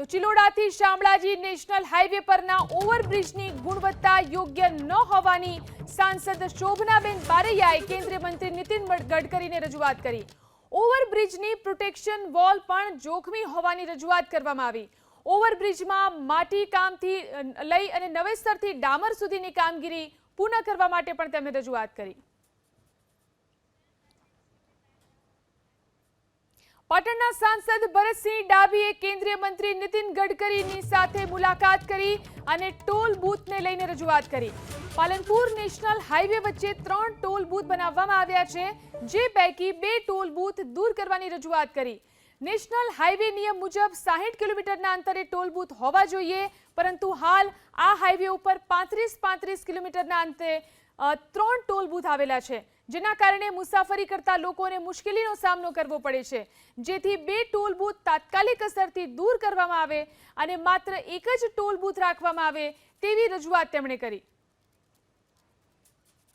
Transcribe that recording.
તો ચિલોડાથી Shamlaji national highway પરના ઓવરબ્રિજની ગુણવત્તા યોગ્ય ન હોવાની સાંસદ શોભનાબેન બારૈયાએ કેન્દ્રીય મંત્રી નીતિન ગડકરીને રજૂઆત કરી. ઓવરબ્રિજની પ્રોટેક્શન વોલ પણ જોખમી હોવાની રજૂઆત કરવામાં આવી. ઓવરબ્રિજમાં માટી કામથી લઈ અને નવેસરથી ડામર સુધીની કામગીરી પૂર્ણ કરવા માટે પણ તેમણે રજૂઆત કરી. પાટણના સાંસદ ભરતસિંહ ડાભીએ કેન્દ્રીય મંત્રી નીતિન ગડકરીની સાથે મુલાકાત કરી અને ટોલ બૂથને લઈને રજૂઆત કરી. પાલનપુર નેશનલ હાઈવે વચ્ચે ત્રણ ટોલ બૂથ બનાવવામાં આવ્યા છે, જે પૈકી બે ટોલ બૂથ દૂર કરવાની રજૂઆત કરી. નેશનલ હાઈવે નિયમ મુજબ સાહીઠ કિલોમીટરના અંતરે ટોલ બૂથ હોવા જોઈએ, પરંતુ હાલ આ હાઈવે ઉપર પાંત્રીસ પાંત્રીસ કિલોમીટરના અંતે ત્રણ ટોલ બૂથ આવેલા છે. જેના કારણે મુસાફરી કરતા લોકોને મુશ્કેલીનો સામનો કરવો પડે છે. જેથી બે ટોલ બૂથ તાત્કાલિક અસરથી દૂર કરવામાં આવે અને માત્ર એક જ ટોલ બૂથ રાખવામાં આવે તેવી રજૂઆત તેમણે કરી.